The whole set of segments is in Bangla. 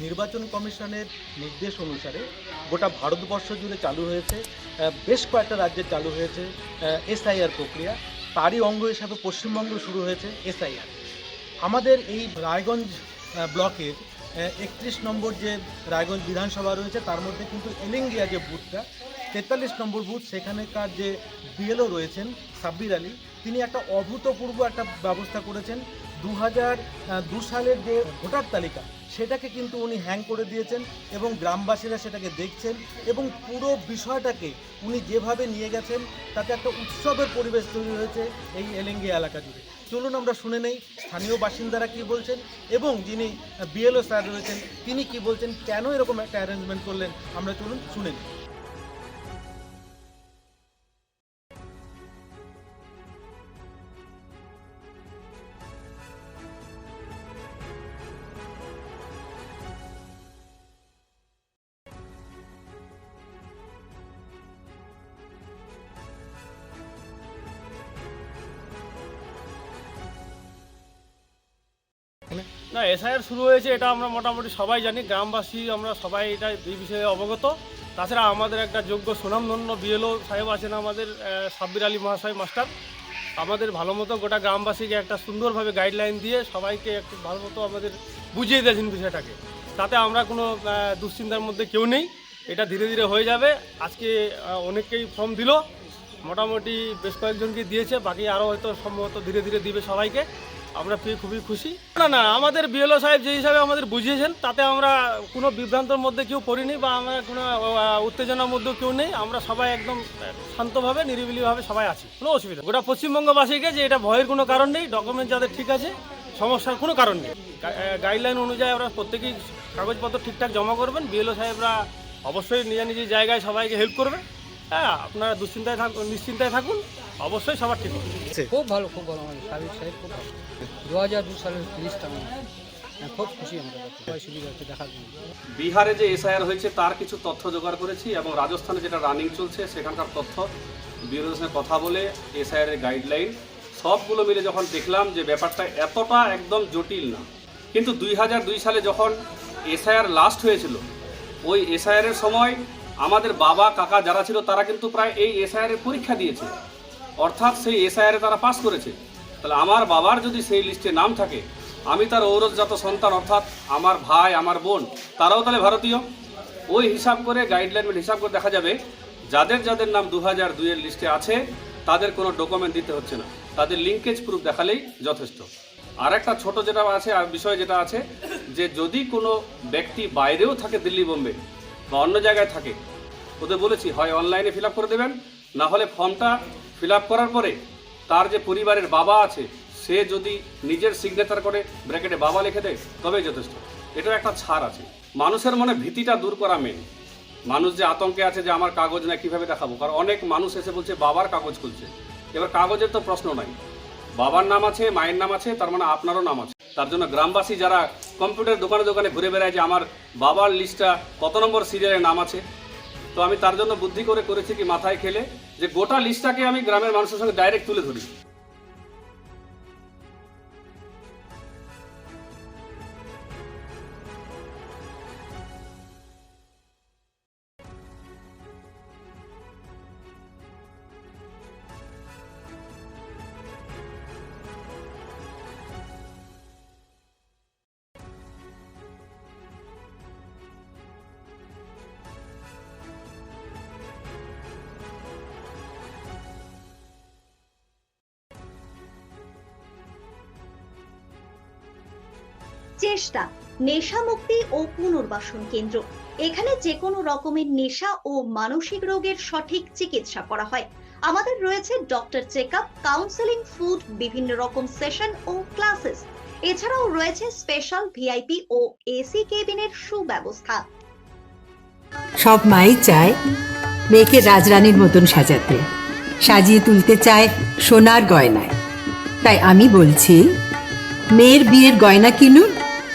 নির্বাচন কমিশনের নির্দেশ অনুসারে গোটা ভারতবর্ষ জুড়ে চালু হয়েছে বেশ কয়েকটা রাজ্যে চালু হয়েছে এসআইআর প্রক্রিয়া। তারই অঙ্গ হিসাবে পশ্চিমবঙ্গ শুরু হয়েছে এসআইআর আমাদের এই রায়গঞ্জ ব্লকের একত্রিশ নম্বর যে রায়গঞ্জ বিধানসভা রয়েছে, তার মধ্যে কিন্তু এলিঙ্গিয়া যে বুথটা, তেতাল্লিশ নম্বর বুথ, সেখানেকার যে বিএলও রয়েছেন সাব্বির আলী, তিনি একটা অভূতপূর্ব একটা ব্যবস্থা করেছেন। দু হাজার দু সালের যে ভোটার তালিকা, সেটাকে কিন্তু উনি হ্যাং করে দিয়েছেন এবং গ্রামবাসীরা সেটাকে দেখছেন এবং পুরো বিষয়টাকে উনি যেভাবে নিয়ে গেছেন, তাতে একটা উৎসবের পরিবেশ তৈরি হয়েছে এই এলেঙ্গি এলাকা জুড়ে। চলুন আমরা শুনে নেই স্থানীয় বাসিন্দারা কি বলছেন এবং যিনি বিএলও স্যার রয়েছেন, তিনি কি বলছেন, কেন এরকম একটা অ্যারেঞ্জমেন্ট করলেন, আমরা চলুন শুনে নিই। না এসআইআর শুরু হয়েছে, এটা আমরা মোটামুটি সবাই জানি, গ্রামবাসী আমরা সবাই এটা এই বিষয়ে অবগত। তাছাড়া আমাদের একটা যোগ্য সুনামধন্য বিএলও সাহেব আছেন আমাদের সাব্বির আলী মহাশয় মাস্টার। আমাদের ভালো মতো গোটা গ্রামবাসীকে একটা সুন্দরভাবে গাইডলাইন দিয়ে সবাইকে একটু ভালো মতো আমাদের বুঝিয়ে দিয়েছেন বিষয়টাকে। তাতে আমরা কোনো দুশ্চিন্তার মধ্যে কেউ নেই, এটা ধীরে ধীরে হয়ে যাবে। আজকে অনেককেই ফর্ম দিল, মোটামুটি বেশ কয়েকজনকে দিয়েছে, বাকি আরও হয়তো সম্ভবত ধীরে ধীরে দিবে সবাইকে। আমরা পেয়ে খুবই খুশি। না না, আমাদের বিএলও সাহেব যে হিসাবে আমাদের বুঝিয়েছেন, তাতে আমরা কোনো বিভ্রান্তর মধ্যে কেউ পড়িনি বা আমরা কোনো উত্তেজনার মধ্যে কেউ নেই। আমরা সবাই একদম শান্তভাবে, নিরিবিলিভাবে সবাই আছি। কোনো অসুবিধা। গোটা পশ্চিমবঙ্গবাসীকে যে এটা ভয়ের কোনো কারণ নেই ডকুমেন্ট যাদের ঠিক আছে, সমস্যার কোনো কারণ নেই। গাইডলাইন অনুযায়ী আমরা প্রত্যেকেই কাগজপত্র ঠিকঠাক জমা করবেন। বিএলও সাহেবরা অবশ্যই নিজের নিজের জায়গায় সবাইকে হেল্প করবে। হ্যাঁ আপনারা দুশ্চিন্তায় থাকুন নিশ্চিন্তায় থাকুন। অবশ্যই সবার ঠিক হবে। খুব ভালো খুব ভালো আমাদের সাবির সাহেব খুব ভালো। দু হাজার দু সালের তিরিশটা খুব খুশি আমরা সবাই দেখার জন্য। বিহারে যে এসআইআর হয়েছে তার কিছু তথ্য জোগাড় করেছি এবং রাজস্থানে যেটা রানিং চলছে সেখানকার তথ্য সঙ্গে কথা বলে এসআইআর এর গাইডলাইন। সবগুলো মিলে যখন দেখলাম যে ব্যাপারটা এতটা একদম জটিল না কিন্তু দুই হাজার দুই সালে যখন এসআইআর লাস্ট হয়েছিল ওই এসআইআর এর সময় আমাদের বাবা কাকা যারা ছিল তারা কিন্তু প্রায় এই এসআইআর এর পরীক্ষা দিয়েছে অর্থাৎ সেই এসআইআর তারা পাস করেছে। তাহলে আমার বাবার যদি সেই লিস্টে নাম থাকে, আমি তার ঔরসজাত সন্তান অর্থাৎ আমার ভাই, আমার বোন, তারাও তাহলে ভারতীয়। ওই হিসাব করে গাইডলাইন হিসাব করে দেখা যাবে, যাদের যাদের নাম দু হাজার দুইয়ের লিস্টে আছে, তাদের কোনো ডকুমেন্ট দিতে হচ্ছে না। তাদের লিঙ্কেজ প্রুফ দেখালেই যথেষ্ট। আর একটা ছোট যেটা আছে, আর বিষয় যেটা আছে, যে যদি কোনো ব্যক্তি বাইরেও থাকে দিল্লি, বোম্বে, বা অন্য জায়গায় থাকে, ওদের বলেছি, হয় অনলাইনে ফিল করে দেবেন, না হলে ফর্মটা ফিল করার পরে তার যে পরিবারের বাবা আছে, সে যদি নিজের সিগনেচার করে ব্র্যাকেটে বাবা লিখে দেয়, তবেই যথেষ্ট। এটার একটা ছাড় আছে। মানুষের মনে ভীতিটা দূর করা মেন মানুষ যে আতঙ্কে আছে যে আমার কাগজ না, কীভাবে দেখাবো? কারণ অনেক মানুষ এসে বলছে, বাবার কাগজ খুলছে। এবার কাগজের তো প্রশ্ন নাই। বাবার নাম আছে, মায়ের নাম আছে, তার মানে আপনারও নাম আছে। তার জন্য গ্রামবাসী যারা কম্পিউটার দোকানে দোকানে ঘুরে বেড়ায় যে আমার বাবার লিস্টটা কত নম্বর সিরিয়ালের নাম আছে তো আমি তার জন্য বুদ্ধি করে করেছি কি মাথায় খেলে যে গোটা লিস্টটাকে আমি গ্রামের মানুষের সঙ্গে ডাইরেক্ট তুলে ধরি। চেষ্টা, নেশা মুক্তি ও পুনর্বাসন কেন্দ্র। এখানে যে কোনো রকমের নেশা ও মানসিক রোগের সঠিক চিকিৎসা করা হয়। আমাদের রয়েছে doctor check up counselling food বিভিন্ন রকম সেশন ও ক্লাসেস এছাড়াও রয়েছে স্পেশাল ভিআইপি ও এসি কেবিনের সুব্যবস্থা। সব মাই চায় মেয়েকে রাজরানীর মতন সাজাতে। সাজিয়ে তুলতে চায় সোনার গয়নায়। তাই আমি বলছি, মেয়ের বিয়ের গয়না কিনুন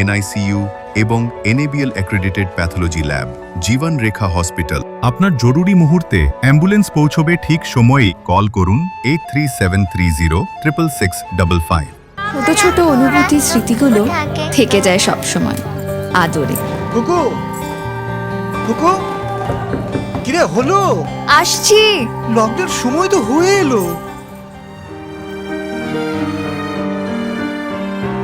এনআইসিইউ এবং NABL accredited pathology lab Jiban Rekha hospital. আপনার জরুরি মুহূর্তে অ্যাম্বুলেন্স পৌঁছবে ঠিক সময়েই কল করুন eight three seven three zero triple six double five ছোট ছোট অনুভূতি স্মৃতিগুলো থেকে যায় সব সময় আদরে। কুকু কুকু কিরে হলো? আসছি। লকডাউন সময় তো হয়ে এলো।